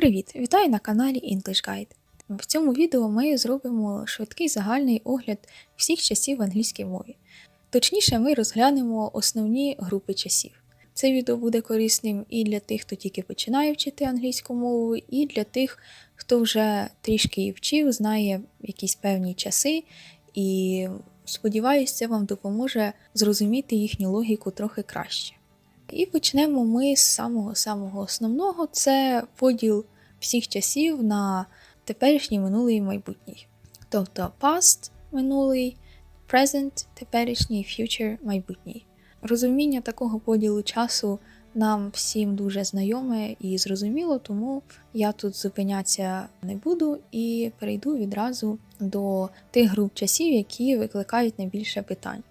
Привіт! Вітаю на каналі English Guide. В цьому відео ми зробимо швидкий загальний огляд всіх часів в англійській мові. Точніше, ми розглянемо основні групи часів. Це відео буде корисним і для тих, хто тільки починає вчити англійську мову, і для тих, хто вже трішки її вчив, знає якісь певні часи, і сподіваюся, це вам допоможе зрозуміти їхню логіку трохи краще. І почнемо ми з самого-самого основного це поділ всіх часів на теперішній, минулий і майбутній. Тобто past минулий, present, теперішній, future, майбутній. Розуміння такого поділу часу нам всім дуже знайоме і зрозуміло, тому я тут зупинятися не буду і перейду відразу до тих груп часів, які викликають найбільше питань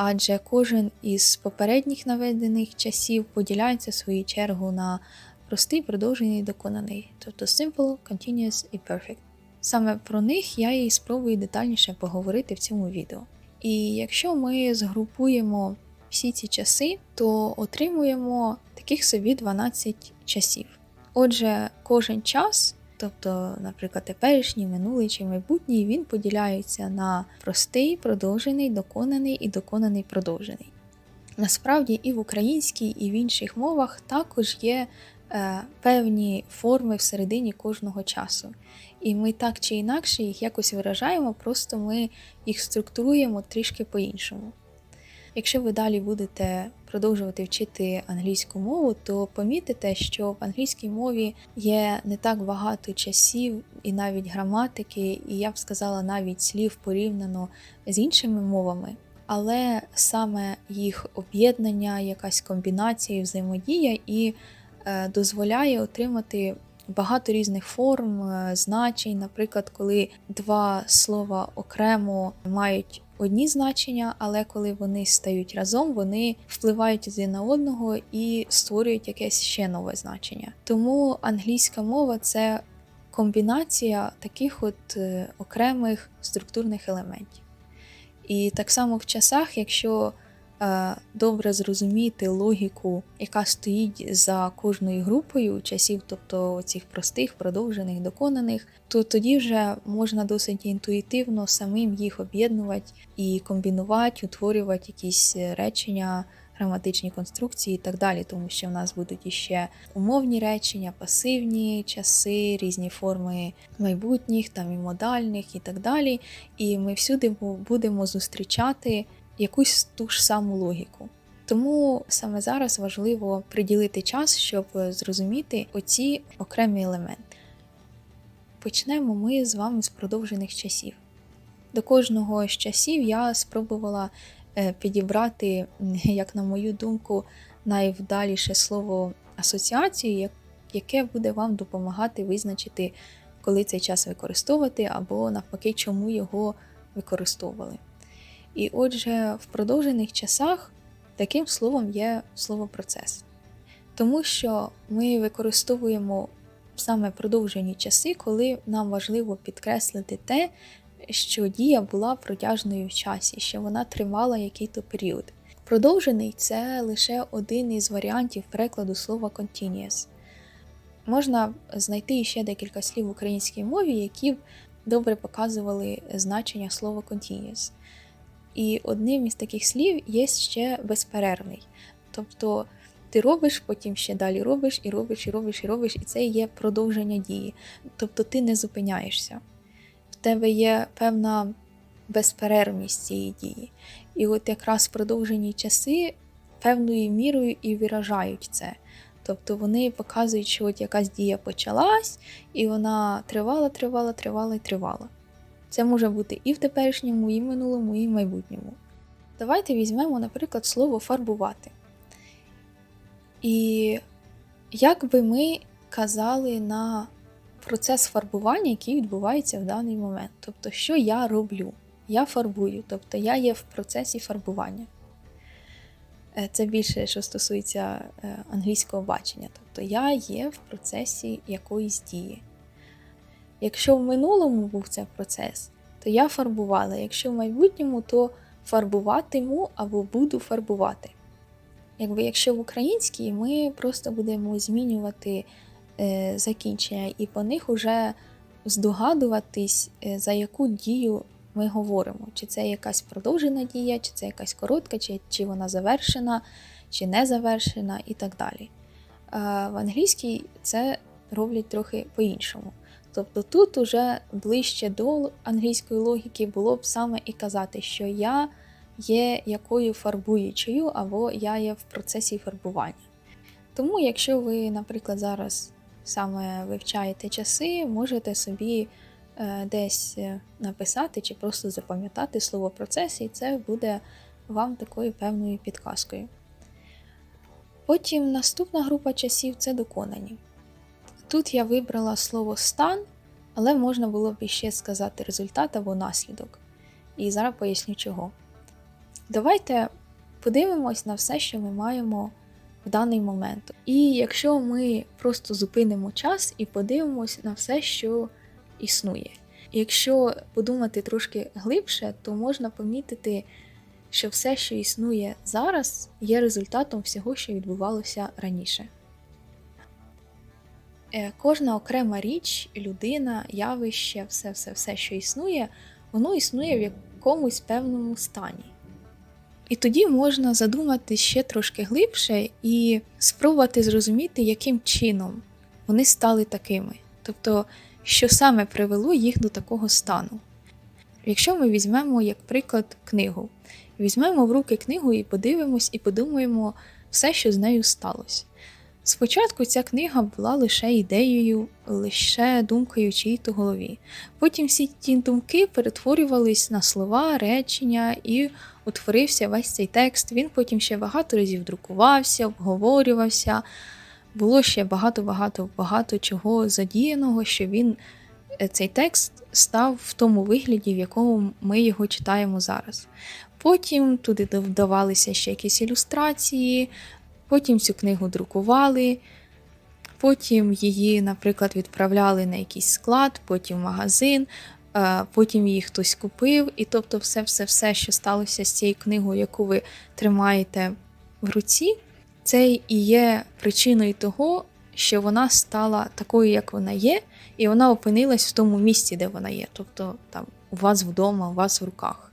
адже кожен із попередніх наведених часів поділяється в свою чергу на простий, продовжений доконаний, тобто simple, continuous і perfect. Саме про них я і спробую детальніше поговорити в цьому відео. І якщо ми згрупуємо всі ці часи, то отримуємо таких собі 12 часів. Отже, кожен час Тобто, наприклад, теперішній, минулий чи майбутній, він поділяється на простий, продовжений, доконаний і доконаний продовжений. Насправді, і в українській, і в інших мовах також є е, певні форми всередині кожного часу. І ми так чи інакше їх якось виражаємо, просто ми їх структуруємо трішки по-іншому. Якщо ви далі будете продовжувати вчити англійську мову, то помітите, що в англійській мові є не так багато часів і навіть граматики, і я б сказала, навіть слів порівняно з іншими мовами. Але саме їх об'єднання, якась комбінація, взаємодія і е, дозволяє отримати багато різних форм, е, значень. Наприклад, коли два слова окремо мають одні значення, але коли вони стають разом, вони впливають один на одного і створюють якесь ще нове значення. Тому англійська мова це комбінація таких от е, окремих структурних елементів. І так само в часах, якщо добре зрозуміти логіку, яка стоїть за кожною групою часів, тобто цих простих, продовжених, доконаних, то тоді вже можна досить інтуїтивно самим їх об'єднувати і комбінувати, утворювати якісь речення. Граматичні конструкції і так далі, тому що в нас будуть іще умовні речення, пасивні часи, різні форми майбутніх, там і модальних і так далі. І ми всюди будемо зустрічати якусь ту ж саму логіку. Тому саме зараз важливо приділити час, щоб зрозуміти оці окремі елементи. Почнемо ми з вами з продовжених часів. До кожного з часів я спробувала е, підібрати, як на мою думку, найвдаліше слово асоціацію, яке буде вам допомагати визначити, коли цей час використовувати, або навпаки, чому його використовували. І отже, в продовжених часах таким словом є слово процес. Тому що ми використовуємо саме продовжені часи, коли нам важливо підкреслити те, що дія була протяжною в часі, що вона тривала який-то період. Продовжений це лише один із варіантів перекладу слова continuous. Можна знайти ще декілька слів в українській мові, які б добре показували значення слова continuous. І одним із таких слів є ще безперервний. Тобто ти робиш, потім ще далі робиш, і робиш, і робиш, і робиш, і це є продовження дії. Тобто ти не зупиняєшся. В тебе є певна безперервність цієї дії. І от якраз продовжені часи певною мірою і виражають це. Тобто вони показують, що от якась дія почалась, і вона тривала, тривала, тривала і тривала. Це може бути і в теперішньому, і в минулому, і в майбутньому. Давайте візьмемо, наприклад, слово фарбувати. І як би ми казали на процес фарбування, який відбувається в даний момент. Тобто, що я роблю? Я фарбую, тобто я є в процесі фарбування. Е, це більше, що стосується е, англійського бачення. Тобто я є в процесі якоїсь дії. Якщо в минулому був цей процес, то я фарбувала. Якщо в майбутньому, то фарбуватиму або буду фарбувати. Якби Якщо в українській, ми просто будемо змінювати е, закінчення, і по них уже здогадуватись, е, за яку дію ми говоримо. Чи це якась продовжена дія, чи це якась коротка, чи, чи вона завершена, чи не завершена, і так далі. А в англійській це роблять трохи по-іншому. Тобто тут уже ближче до англійської логіки було б саме і казати, що я є якою фарбуючою, або я є в процесі фарбування. Тому, якщо ви, наприклад, зараз саме вивчаєте часи, можете собі е, десь е, написати чи просто запам'ятати слово процес, і це буде вам такою певною підказкою. Потім наступна група часів це доконані. Тут я вибрала слово стан, але можна було б іще сказати результат або наслідок. І зараз поясню чого. Давайте подивимось на все, що ми маємо в даний момент. І якщо ми просто зупинимо час і подивимось на все, що існує. Якщо подумати трошки глибше, то можна помітити, що все, що існує зараз, є результатом всього, що відбувалося раніше. Е, Кожна окрема річ, людина, явище, все, все, все, що існує, воно існує в якомусь певному стані. І тоді можна задумати ще трошки глибше і спробувати зрозуміти, яким чином вони стали такими. Тобто, що саме привело їх до такого стану. Якщо ми візьмемо, як приклад, книгу, візьмемо в руки книгу і подивимось, і подумаємо все, що з нею сталося. Спочатку ця книга була лише ідеєю, лише думкою чиїй-то голові. Потім всі ті думки перетворювались на слова, речення і утворився весь цей текст. Він потім ще багато разів друкувався, обговорювався. Було ще багато-багато багато чого задіяного, що він е, цей текст став в тому вигляді, в якому ми його читаємо зараз. Потім туди додавалися ще якісь ілюстрації, потім цю книгу друкували, потім її, наприклад, відправляли на якийсь склад, потім магазин, е, потім її хтось купив. І тобто, все-все-все, що сталося з цією книгою, яку ви тримаєте в руці, це і є причиною того, що вона стала такою, як вона є, і вона опинилась в тому місці, де вона є, тобто там у вас вдома, у вас в руках.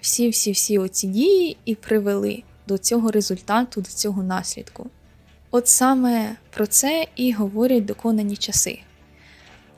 Всі-всі-всі оці дії і привели до цього результату, до цього наслідку. От саме про це і говорять доконані часи.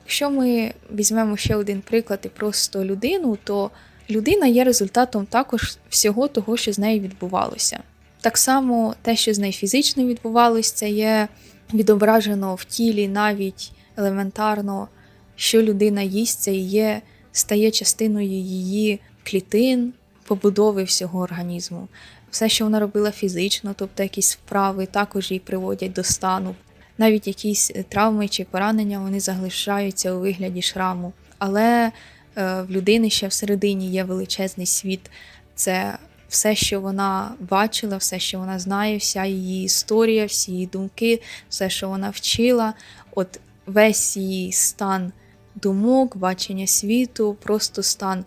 Якщо ми візьмемо ще один приклад і просто людину, то людина є результатом також всього того, що з нею відбувалося. Так само те, що з нею фізично відбувалося, це є відображено в тілі навіть елементарно, що людина їсть, це є, стає частиною її клітин, побудови всього організму. Все, що вона робила фізично, тобто якісь вправи, також її приводять до стану. Навіть якісь травми чи поранення вони заглишаються у вигляді шраму. Але е, в людини ще всередині є величезний світ. Це все, що вона бачила, все, що вона знає, вся її історія, всі її думки, все, що вона вчила. От весь її стан думок, бачення світу, просто стан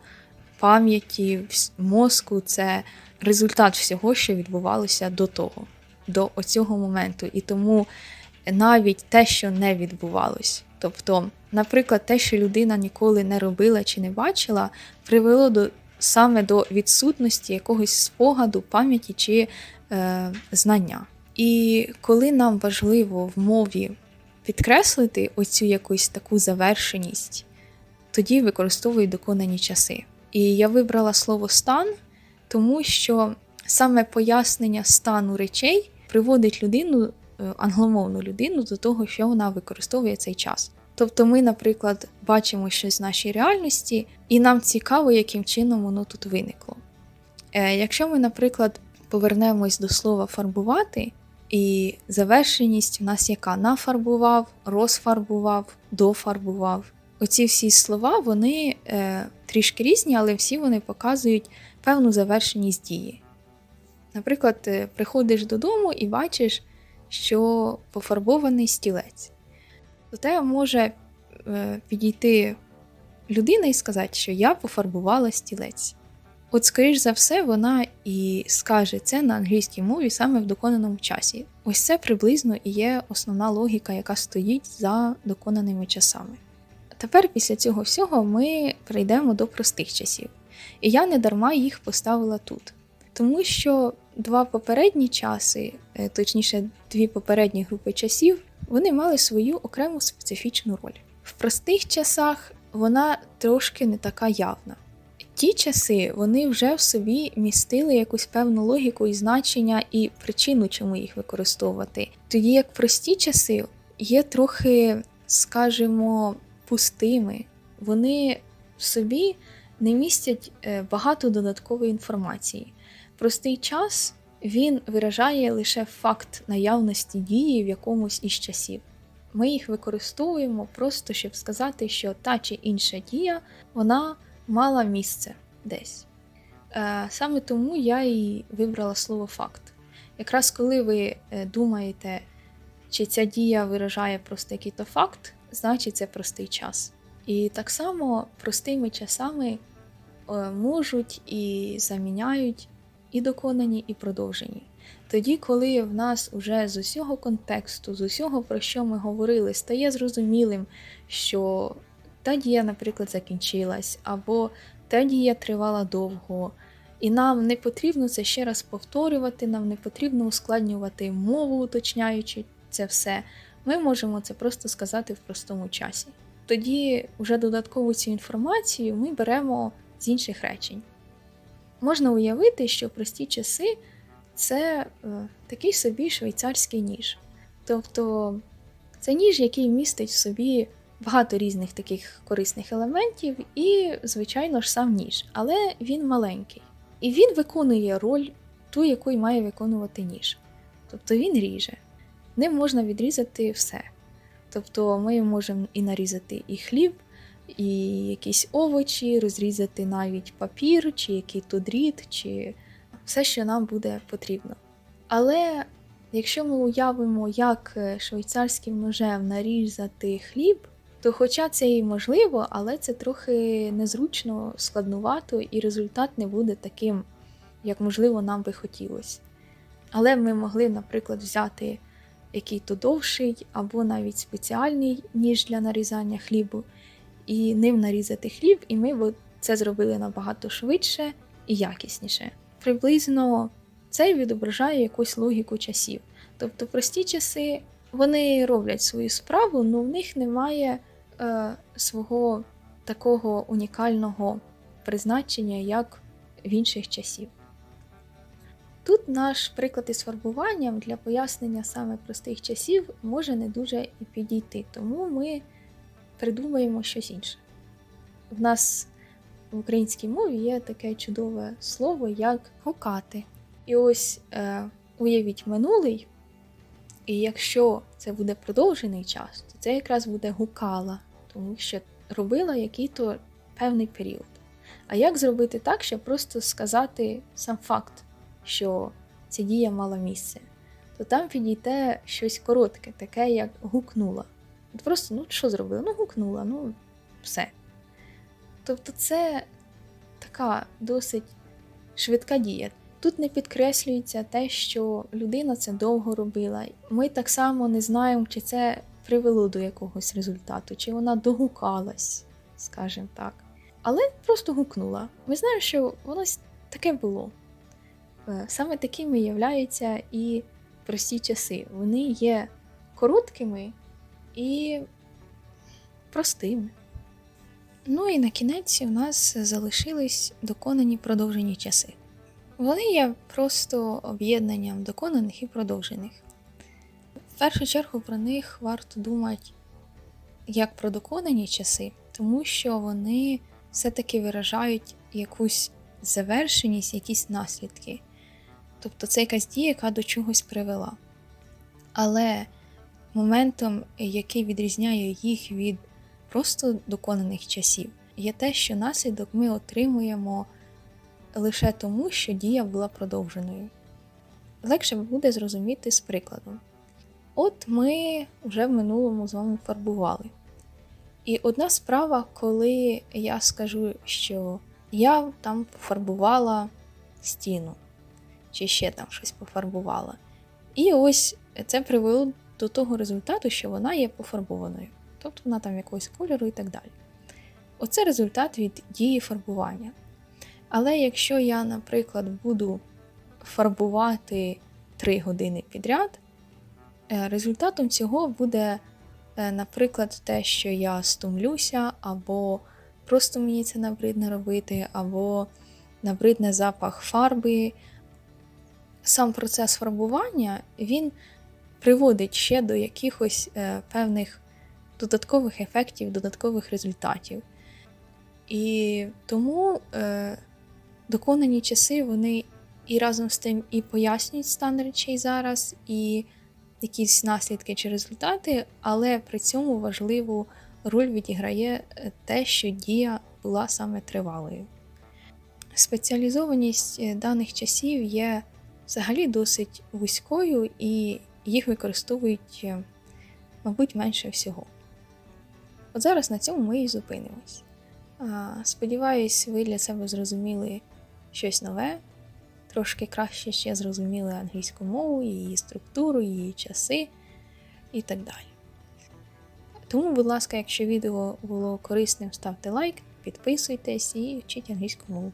пам'яті, мозку це результат всього, що відбувалося до того, до оцього моменту. І тому навіть те, що не відбувалось. Тобто, наприклад, те, що людина ніколи не робила чи не бачила, привело до саме до відсутності якогось спогаду, пам'яті чи е, знання. І коли нам важливо в мові підкреслити оцю якусь таку завершеність, тоді використовують доконані часи. І я вибрала слово стан, тому що саме пояснення стану речей приводить людину, е, англомовну людину, до того, що вона використовує цей час. Тобто ми, наприклад, бачимо щось в нашій реальності, і нам цікаво, яким чином воно тут виникло. Е, Якщо ми, наприклад, повернемось до слова фарбувати, і завершеність у нас яка нафарбував, розфарбував, дофарбував. Оці всі слова, вони е, трішки різні, але всі вони показують певну завершеність дії. Наприклад, приходиш додому і бачиш, що пофарбований стілець. До тебе може е, підійти людина і сказати, що я пофарбувала стілець. От, скоріш за все, вона і скаже це на англійській мові саме в доконаному часі. Ось це приблизно і є основна логіка, яка стоїть за доконаними часами. Тепер після цього всього ми прийдемо до простих часів. І я не дарма їх поставила тут. Тому що два попередні часи, е, точніше, дві попередні групи часів, вони мали свою окрему специфічну роль. В простих часах вона трошки не така явна. Ті часи вони вже в собі містили якусь певну логіку і значення і причину, чому їх використовувати. Тоді як прості часи є трохи, скажімо, пустими, вони в собі не містять е, багато додаткової інформації. Простий час він виражає лише факт наявності дії в якомусь із часів. Ми їх використовуємо просто щоб сказати, що та чи інша дія вона мала місце десь. Е, Саме тому я і вибрала слово факт. Якраз коли ви е, думаєте, чи ця дія виражає просто який-то факт, значить це простий час. І так само простими часами е, можуть і заміняють і доконані, і продовжені. Тоді, коли в нас уже з усього контексту, з усього, про що ми говорили, стає зрозумілим, що та дія, наприклад, закінчилась, або та дія тривала довго, і нам не потрібно це ще раз повторювати, нам не потрібно ускладнювати мову, уточняючи це все. Ми можемо це просто сказати в простому часі. Тоді вже додаткову цю інформацію ми беремо з інших речень. Можна уявити, що прості часи це е, такий собі швейцарський ніж. Тобто це ніж, який містить в собі багато різних таких корисних елементів, і, звичайно ж, сам ніж, але він маленький. І він виконує роль ту, яку й має виконувати ніж. Тобто він ріже. Ним можна відрізати все. Тобто ми можемо і нарізати і хліб, і якісь овочі, розрізати навіть папір, чи який то дріт, чи все, що нам буде потрібно. Але якщо ми уявимо, як швейцарським ножем нарізати хліб, то, хоча це і можливо, але це трохи незручно, складнувато, і результат не буде таким, як можливо нам би хотілося. Але ми могли, наприклад, взяти який-то довший або навіть спеціальний ніж для нарізання хлібу, і ним нарізати хліб, і ми це зробили набагато швидше і якісніше. Приблизно це відображає якусь логіку часів. Тобто прості часи вони роблять свою справу, але в них немає е, свого такого унікального призначення, як в інших часів. Тут наш приклад із фарбуванням для пояснення саме простих часів може не дуже і підійти, тому ми придумаємо щось інше. В нас в українській мові є таке чудове слово, як гукати. І ось е, уявіть минулий, і якщо це буде продовжений час, то це якраз буде гукала, тому що робила який-то певний період. А як зробити так, щоб просто сказати сам факт, що ця дія мала місце, то там підійде щось коротке, таке, як гукнула. От Просто, ну що зробила? Ну, гукнула, ну все. Тобто, це така досить швидка дія. Тут не підкреслюється те, що людина це довго робила. Ми так само не знаємо, чи це привело до якогось результату, чи вона догукалась, скажімо так. Але просто гукнула. Ми знаємо, що воно таке було. Е, саме такими являються і прості часи. Вони є короткими і простими. Ну і на кінець у нас залишились доконані продовжені часи. Вони є просто об'єднанням доконаних і продовжених. В першу чергу про них варто думати як про доконані часи, тому що вони все-таки виражають якусь завершеність, якісь наслідки. Тобто це якась дія, яка до чогось привела. Але моментом, який відрізняє їх від просто доконаних часів, є те, що наслідок ми отримуємо лише тому, що дія була продовженою. Легше буде зрозуміти з прикладом. От ми вже в минулому з вами фарбували. І одна справа, коли я скажу, що я там пофарбувала стіну, чи ще там щось пофарбувала. І ось це привело до того результату, що вона є пофарбованою, тобто вона там якогось кольору і так далі. Оце результат від дії фарбування. Але якщо я, наприклад, буду фарбувати 3 години підряд, е, результатом цього буде, е, наприклад, те, що я стомлюся, або просто мені це набридне робити, або набридне запах фарби. Сам процес фарбування він приводить ще до якихось е, певних додаткових ефектів, додаткових результатів. І тому е, доконані часи вони і разом з тим і пояснюють стан речей зараз, і якісь наслідки чи результати, але при цьому важливу роль відіграє е, те, що дія була саме тривалою. Спеціалізованість е, даних часів є взагалі досить вузькою, і їх використовують, е, мабуть, менше всього. От зараз на цьому ми і зупинимось. Сподіваюсь, ви для себе зрозуміли щось нове, трошки краще ще зрозуміли англійську мову, її структуру, її часи і так далі. Тому, будь ласка, якщо відео було корисним, ставте лайк, підписуйтесь і вчіть англійську мову.